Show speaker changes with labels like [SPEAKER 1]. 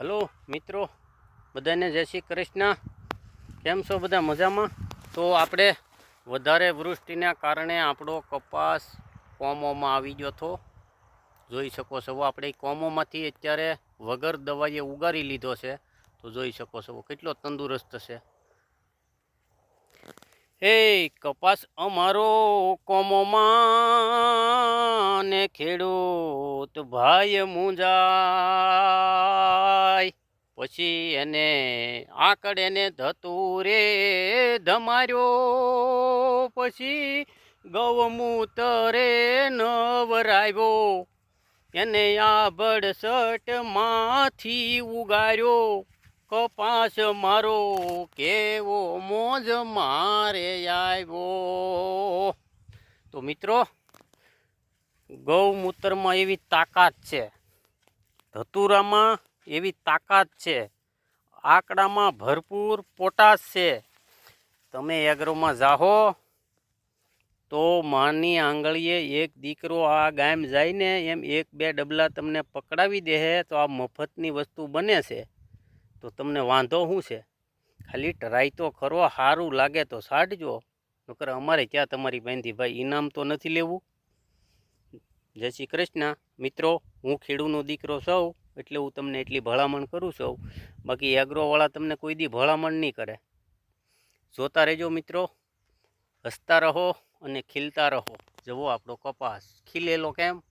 [SPEAKER 1] Hello, મિત્રો. બધાને જય શ્રી કૃષ્ણ. કેમ છો બધા મજામાં? તો આપણે વધારે વૃષ્ટિના કારણે આપણો કપાસ કોમોમાં આવી ગયો હતો. જોઈ શકો છો આપણે કોમોમાંથી અત્યારે વગર દવાઈએ ઉગારી લીધો છે. તો જોઈ શકો છો કેટલો તંદુરસ્ત છે. હે, કપાસ અમારો કોમોમાં ને ખેડૂત ભાઈ મુંજાય પછી એને આકડ એને ધતુરે ધમાર્યો. પછી ગૌમૂતરે નવરાવ્યો. એને આ બડસટમાંથી ઉગાર્યો. કપાસ મારો કેવો મોજ મારે આવ્યો. તો મિત્રો, ગૌમૂત્રમાં એવી તાકાત છે. ધતુરામાં એવી તાકાત છે. આંકડામાં ભરપૂર પોટાશ છે. તમે એગ્રોમાં જાહો તો માની આંગળીએ એક દીકરો આ ગામ જાયને એમ એક બે ડબલા તમને પકડાવી દે તો આ મફતની વસ્તુ બને છે. તો તમને વાંધો શું છે? ખાલી ટ્રાય તો ખરો સારું લાગે તો સાડજો નકર અમારે ક્યાં તમારી બહેનથી ભાઈ ઇનામ તો નથી લેવું? જય શ્રી કૃષ્ણ. મિત્રો, હું ખેડૂનો દીકરો સૌ, એટલે હું તમને એટલી ભલામણ કરું સૌ. બાકી એગ્રોવાળા તમને કોઈ દી ભલામણ નહીં કરે. જોતા રહેજો મિત્રો. હસતા રહો અને ખીલતા રહો. જવો આપણો કપાસ. ખીલેલો કેમ?